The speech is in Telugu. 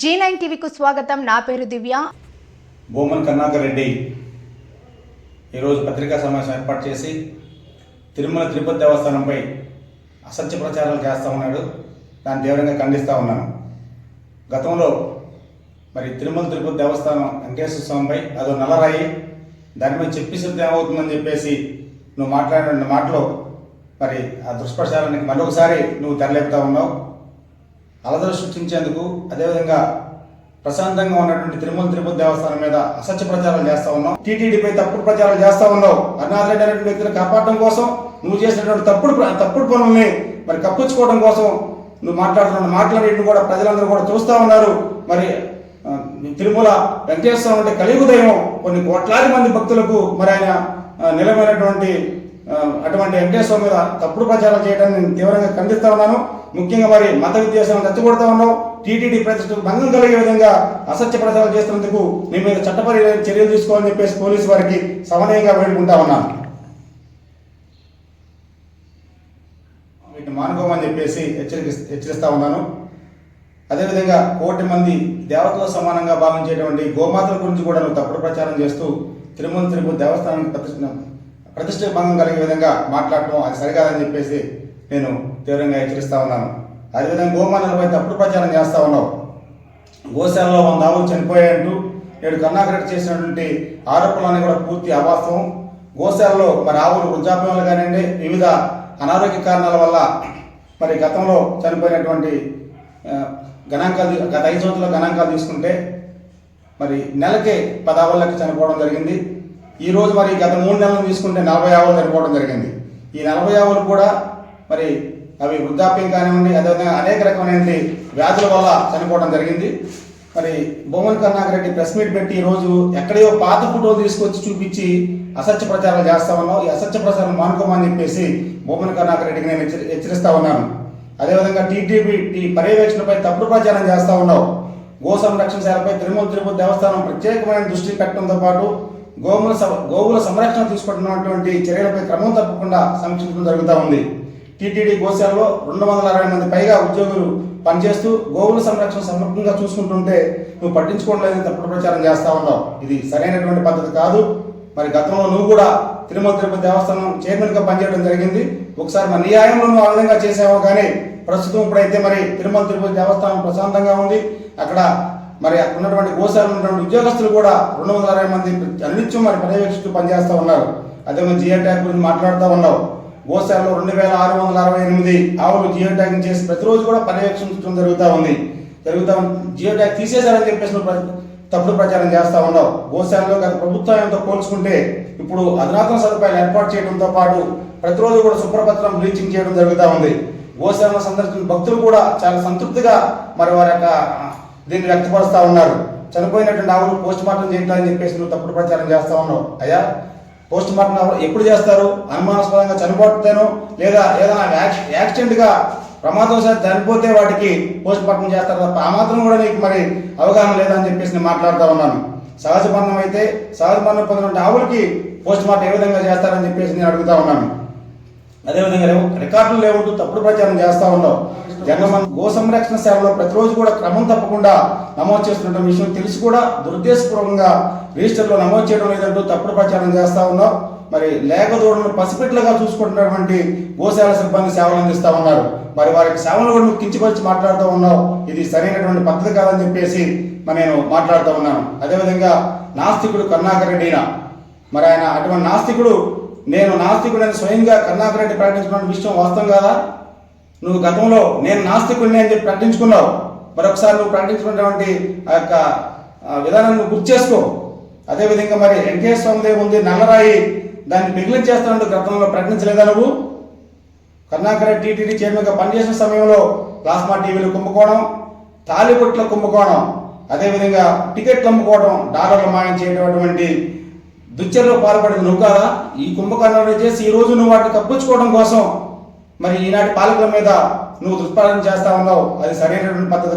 జీ నైన్ టీవీకు స్వాగతం. నా పేరు దివ్య. బోమన్ కర్ణాకర్ రెడ్డి. ఈరోజు పత్రికా సమావేశం ఏర్పాటు చేసి తిరుమల తిరుపతి దేవస్థానంపై అసత్య ప్రచారాలు చేస్తూ ఉన్నాడు. దాన్ని తీవ్రంగా ఖండిస్తూ ఉన్నాను. గతంలో మరి తిరుమల తిరుపతి దేవస్థానం వెంకటేశ్వర స్వామిపై అదో నల్లరాయి దాని మీద చెప్పిస్తే ఏమవుతుందని చెప్పేసి నువ్వు మాట్లాడిన మాటలో మరి ఆ దుష్ప్రచారానికి మరొకసారి నువ్వు తెరలేపుతా ఉన్నావు. అలదలు సృష్టించేందుకు అదేవిధంగా ప్రశాంతంగా ఉన్నటువంటి తిరుమల తిరుపతి దేవస్థానం మీద అసత్య ప్రచారం చేస్తా ఉన్నావు టీటీడీపై తప్పుడు ప్రచారం చేస్తా ఉన్నావు అరుణాథ్ రెడ్డి అనేటువంటి వ్యక్తిని కాపాడడం కోసం నువ్వు చేసినటువంటి తప్పుడు తప్పుడు పనుల్ని మరి కప్పించుకోవడం కోసం నువ్వు మాట్లాడుతున్న మాటలన్నింటిని కూడా ప్రజలందరూ కూడా చూస్తూ ఉన్నారు. మరి తిరుమల వెంకటేశ్వరం అంటే కలియుగ దైవం కొన్ని కోట్లాది మంది భక్తులకు మరి ఆయన ఆ, నిలమైనటువంటి అటువంటి వెంకటేశ్వర మీద తప్పుడు ప్రచారం చేయడాన్ని నేను తీవ్రంగా ఖండిస్తా ఉన్నాను. ముఖ్యంగా మరి మత విద్వేషాలను రెచ్చగొడతా ఉన్నావు. టీటీడీ ప్రతిష్టకు భంగం కలిగే విధంగా అసత్య ప్రచారం చేస్తున్నందుకు నీ మీద చట్టపరి చర్యలు తీసుకోవాలని చెప్పేసి పోలీసు వారికి సమన్వయంగా వేడుకుంటా ఉన్నాను. వీటిని మానుకోమని చెప్పేసి హెచ్చరిక హెచ్చరిస్తా ఉన్నాను. అదేవిధంగా కోటి మంది దేవతల సమానంగా భావించేటువంటి గోమాతల గురించి కూడా నువ్వు తప్పుడు ప్రచారం చేస్తూ తిరుమల తిరుపతి దేవస్థానానికి ప్రతిష్ట ప్రతిష్ట భంగం కలిగే విధంగా మాట్లాడటం అది సరికాదని చెప్పేసి నేను తీవ్రంగా హెచ్చరిస్తా ఉన్నాను. అదేవిధంగా గోమాతలపై తప్పుడు ప్రచారం చేస్తా ఉన్నావు. గోశాలలో వంద ఆవులు చనిపోయాయంటూ నేడు కర్ణాకరెడ్డి చేసినటువంటి ఆరోపణలన్నీ కూడా పూర్తి అవాస్తవం. గోశాలలో మరి ఆవులు వృద్ధాప్యంలో కానివ్వండి వివిధ అనారోగ్య కారణాల వల్ల మరి గతంలో చనిపోయినటువంటి గణాంకాలు గత ఐదు సంవత్సరాల గణాంకాలు తీసుకుంటే మరి నెలకే పది ఆవులకి చనిపోవడం జరిగింది. ఈరోజు మరి గత మూడు నెలలు తీసుకుంటే నలభై ఆవులు చనిపోవడం జరిగింది. ఈ నలభై ఆవులు కూడా మరి అవి వృద్ధాప్యం కానివ్వండి అదేవిధంగా అనేక రకమైనటువంటి వ్యాధుల వల్ల చనిపోవడం జరిగింది. మరి భూమన్ కర్ణాకరెడ్డి ప్రెస్ మీట్ పెట్టి ఈరోజు ఎక్కడయో పాత ఫోటోలు తీసుకొచ్చి చూపించి అసత్య ప్రచారం చేస్తా ఉన్నాం ఈ అసత్య ప్రచారం మానుకోమని చెప్పేసి భూమన్ కర్ణాకరెడ్డికి నేను హెచ్చరి- హెచ్చరిస్తా ఉన్నాను. అదేవిధంగా టీటీపీ టీ పర్యవేక్షణపై తప్పుడు ప్రచారం చేస్తూ ఉన్నావు. గో సంరక్షణ శాఖపై తిరుమల తిరుపతి దేవస్థానం ప్రత్యేకమైన దృష్టి పెట్టడంతో పాటు గోవుల స- గోవుల సంరక్షణ తీసుకుంటున్నటువంటి చర్యలపై క్రమం తప్పకుండా సమీక్షించడం జరుగుతూ ఉంది. టీటీడీ గోశాలలో రెండు వందల అరవై మంది పైగా ఉద్యోగులు పనిచేస్తూ గోవుల సంరక్షణ సమగ్రంగా చూసుకుంటుంటే నువ్వు పట్టించుకోవడం లేదని తప్పుడు ప్రచారం చేస్తా ఉన్నావు. ఇది సరైనటువంటి పద్ధతి కాదు. మరి గతంలో నువ్వు కూడా తిరుమల తిరుపతి దేవస్థానం చైర్మన్గా పనిచేయడం జరిగింది. ఒకసారి మన న్యాయంలో నువ్వు ఆ విధంగా చేసావు కానీ ప్రస్తుతం ఇప్పుడైతే మరి తిరుమల తిరుపతి దేవస్థానం ప్రశాంతంగా ఉంది. అక్కడ మరి అక్కడ ఉన్నటువంటి గోశాల ఉన్నటువంటి ఉద్యోగస్తులు కూడా రెండు వందల అరవై మంది అనిత్యం మరి పర్యవేక్షిస్తూ పనిచేస్తూ ఉన్నారు. అదే మరి జియో ట్యాగ్ గురించి మాట్లాడుతూ ఉన్నావు. గోశాలలో రెండు వేల ఆరు వందల అరవై ఎనిమిది ఆవులు జియో ట్యాగింగ్ చేసి ప్రతిరోజు కూడా పర్యవేక్షించడం జరుగుతూ ఉంది. జరుగుతూ ఉంది జియో ట్యాగ్ తీసేశారని చెప్పేసి తప్పుడు ప్రచారం చేస్తూ ఉన్నావు. గోశాలలో గత ప్రభుత్వంతో పోల్చుకుంటే ఇప్పుడు అధునాతన సదుపాయాలు ఏర్పాటు చేయడంతో పాటు ప్రతిరోజు కూడా శుభ్రపత్రం బ్లీచింగ్ చేయడం జరుగుతూ ఉంది. గోశాలను సందర్శించిన భక్తులు కూడా చాలా సంతృప్తిగా మరి వారి యొక్క దీన్ని వ్యక్తపరుస్తూ ఉన్నారు. చనిపోయినటువంటి ఆవులు పోస్ట్ మార్టం చేయట్లేదని చెప్పేసి నువ్వు తప్పుడు ప్రచారం చేస్తూ ఉన్నావు. అయ్యా పోస్ట్ మార్టం ఎప్పుడు చేస్తారు? అనుమానాస్పదంగా చనిపోతేనో లేదా ఏదైనా యాక్సి- యాక్సిడెంట్గా ప్రమాదవశాత్తు చనిపోతే వాటికి పోస్ట్ మార్టం చేస్తారు తప్ప ఆ మాత్రం కూడా నీకు మరి అవగాహన లేదని చెప్పేసి నేను మాట్లాడుతూ ఉన్నాను. సహజ మరణం అయితే సహజ మరణం పొందిన ఆవులకి పోస్ట్ మార్టం ఏ విధంగా చేస్తారని చెప్పేసి నేను అడుగుతా ఉన్నాను. అదేవిధంగా రేవు రికార్డులు లేవుంటూ తప్పుడు ప్రచారం చేస్తా ఉన్నావు జగన్మోహన్ గో సంరక్షణ సేవలో ప్రతిరోజు కూడా క్రమం తప్పకుండా నమోదు చేస్తున్న విషయం తెలిసి కూడా దురుద్దేశపూర్వకంగా రిజిస్టర్లో నమోదు చేయడం లేదంటూ తప్పుడు ప్రచారం చేస్తా ఉన్నావు మరి లేక దూడలను పసిపెట్లుగా చూసుకుంటున్నటువంటి గోశాల సిబ్బంది సేవలు అందిస్తా ఉన్నారు. మరి వారికి సేవలు కూడా నువ్వు కించిపరిచి మాట్లాడుతూ ఉన్నావు. ఇది సరైనటువంటి పద్ధతి కాదని చెప్పేసి మరి నేను మాట్లాడుతూ ఉన్నాను. అదేవిధంగా నాస్తికుడు కరుణాకర్ రెడ్డినా మరి ఆయన అటువంటి నాస్తికుడు నేను నాస్తికుడని స్వయంగా కర్ణాకరెడ్డి రెడ్డి విషయం వాస్తవం కాదా? నువ్వు గతంలో నేను నాస్తికుడిని అని చెప్పి ప్రకటించుకున్నావు. మరొకసారి నువ్వు ప్రకటించుకున్నటువంటి ఆ యొక్క విధానాన్ని నువ్వు గుర్తు చేసుకో. అదేవిధంగా మరి వెంకటేశ్వర స్వామిదేవి ఉంది నల్లరాయి దాన్ని మిగిలించేస్తానంటూ గతంలో ప్రకటించలేదా నువ్వు? కర్ణాకర టీటీడీ చైర్మన్గా పనిచేసిన సమయంలో ప్లాస్మా టీవీలు కుంభకోణం తాలిబొట్ల కుంభకోణం అదేవిధంగా టికెట్లు అమ్ముకోవడం డాలర్లు మాయం చేయటువంటి దుచ్చర్లో పాల్పడింది నువ్వు కాదా ఈ కుంభకర్ణంలో చేసి ఈ రోజు నువ్వు వాటిని కప్పించుకోవడం కోసం మరి ఈనాటి పాలకుల మీద నువ్వు దుష్పాలన చేస్తా ఉన్నావు. అది సరైనటువంటి పద్ధతి